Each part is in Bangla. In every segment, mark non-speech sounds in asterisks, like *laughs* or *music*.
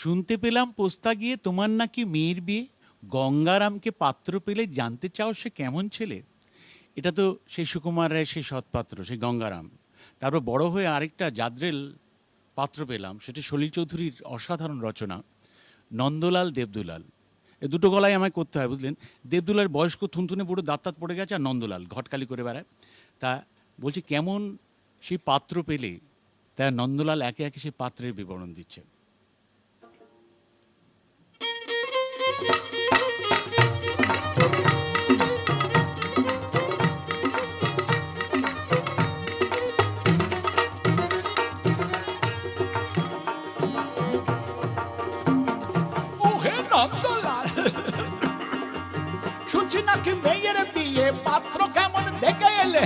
শুনতে পেলাম পোস্তা গিয়ে তোমার নাকি মেয়ের বিয়ে। গঙ্গারামকে পাত্র পেলে জানতে চাও সে কেমন ছেলে? এটা তো সেই সুকুমার রায় সেই সৎপাত্র সেই গঙ্গারাম। তারপর বড় হয়ে আরেকটা জাদ্রেল পাত্র পেলাম, সেটি সলিল চৌধুরীর অসাধারণ রচনা, নন্দলাল দেবদুলাল। এ দুটো গলায় আমায় করতে হয়, বুঝলেন? দেবদুলার বয়স্ক থুনথুনে পুরো দাঁত পড়ে গেছে, আর নন্দলাল ঘটকালি করে বেড়ায়। তা বলছি, কেমন সেই পাত্র পেলে? তা নন্দলাল একে একে সেই পাত্রের বিবরণ দিচ্ছে। পাত্র কেমন দেখে এলে?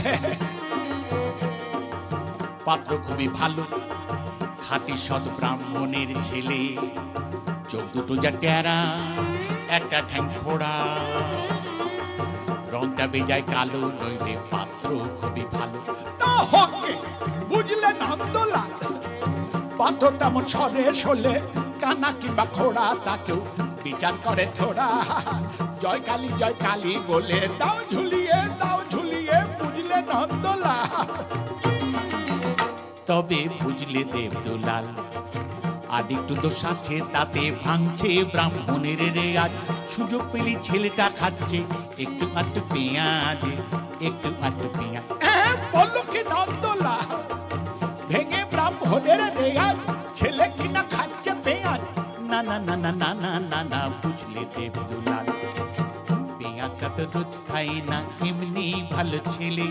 পাত্র খুবই ভালো। খাঁটি সৎ ব্রাহ্মণের ছেলে। চোখ দুটো যা টেরা, একটা ঠ্যাং খোড়া রংটা বেজায় কালো, নইলে পাত্র খুবই ভালো। তা হোকে, বুঝলে নন্দলাল? পাত্র তেমন ছড়ে শোলে কানা কিংবা খোড়া তাকেও বিচার করে থোড়া। জয় কালী জয় কালী বলে দাও বুঝলে নন্দলাল তবে বুঝলে দেবদুলাল আর একটু দোষ আছে তাতে ভাঙছে ব্রাহ্মণের রে আজ সুযোগ পেলি ছেলেটা খাচ্ছে একটু আট পেঁয়াজ একটু আট পেঁয়াজ। হ্যাঁ, বলল নন্দলাল ভেঙে ব্রাহ্মণের রে আজ ছেলে কিনা খাচ্ছে পেঁয়াজ। না না না না না রোজ খাই না এমনি ভালো ছেলে।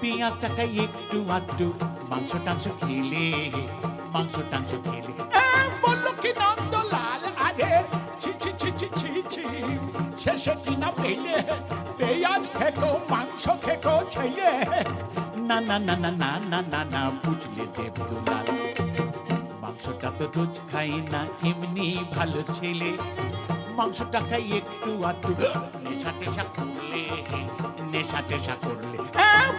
পেঁয়াজটা খাই একটু আধটু মাংস টাংস খেলে মাংস টাংস খেলে। হ্যাঁ, শেষে কিনা পেলে পেঁয়াজ খেকো মাংস খেকো ছেলে। না না না না না না না না বুঝলে দেবদুলাল। মাংসটা তো রোজ খাই না এমনি ভালো ছেলে। মাংস টাকাই একটু আধটু। নেশা টেশা করলে, নেশা টেশা করলে।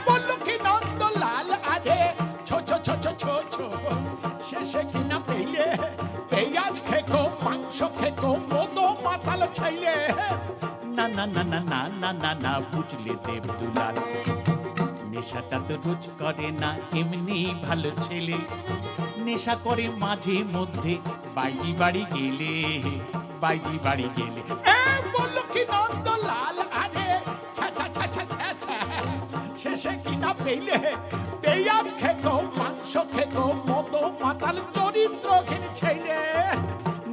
বলল নন্দ লাল আধে, ছো ছো ছো ছো ছো ছো। শেষে কিনা পেলে পেঁয়াজ খেকো, মাংস খেকো মতো মাতাল ছাইলে। না না না না না না না বুঝলে দেব দুলাল নেশাটা তো রোজ করে না, এমনি ভালো ছেলে। নেশা করে মাঝে মধ্যে বাইজি বাড়ি গেলে, বাইজি বাড়ি গেলে। লাল আরে শেষে কিনা পেলে, পেঁয়াজ খেকো মাংস খেকো মতো মাতার চরিত্র খেলে ছেলে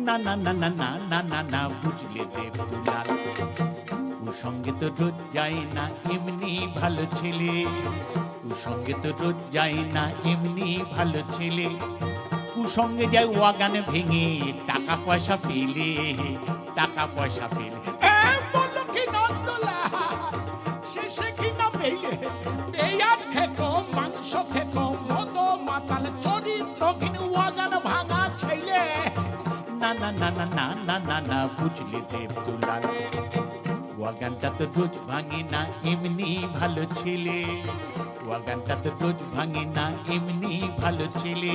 না না না না না না না বুঝলে দেব দুলাল সঙ্গে তো রোজ যাই না, এমনি ভালো ছেলে। কুসঙ্গে তো রোজ যাই না, এমনি ভালো ছেলে। কুসঙ্গে যাই ওয়াগান ভেঙে, টাকা পয়সা পেলে টাকা পয়সা পেলে? পেঁয়াজ খেকো, মাংস খেকো ভাঙা ছেলে। না না না না না না না বুঝলি দেব দুলাল ওয়াগানটা তো রোজ ভাঙে না এমনি ভালো ছেলে। ওয়াগানটা তো রোজ ভাঙে না এমনি ভালো ছেলে।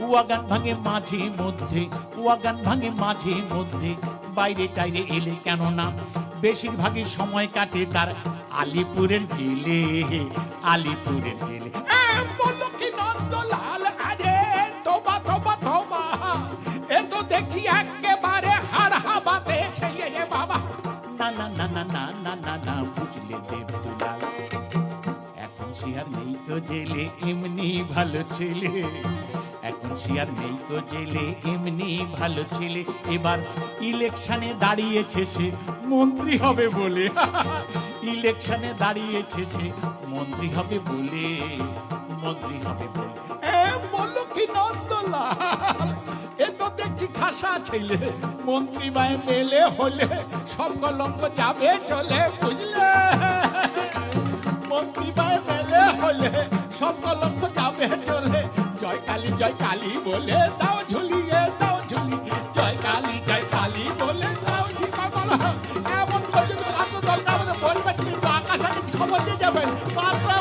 ওয়াগান ভাঙে মাঝে মধ্যে, ওয়াগান ভাঙে মাঝে মধ্যে। বাইরে টাইরে এলে কেন না বেশিরভাগই সময় কাটে তার আলিপুরের জেলে। আলিপুরের জেলে। না না না, বুঝলে দেবদুলাল। এখন সে নেই তো জেলে, এমনি ভালো ছেলে। এখন সে নেই তো জেলে, এমনি ভালো ছেলে। এবার ইলেকশনে দাঁড়িয়েছে সে, মন্ত্রী হবে বলে। *laughs* ইলেকশনে দাঁড়িয়েছে সে, মন্ত্রী হবে বলে, মন্ত্রী হবে বলে। এ বলল কি নন্দলাল তো দেখছি খাসা ছেলে। মন্ত্রী মায় মেলে হলে সব যাবে চলে, বুঝলে? মন্ত্রী মায় মেলে হলে সব যাবে চলে। জয় কালী জয় কালী বলে দাও ঝুলিয়ে, দাও ঝুলি। জয় কালী জয় কালী বলে দাও ঝিকা বলো এমন করে আকাশ খবর দিয়ে যাবেন। পাঁচটা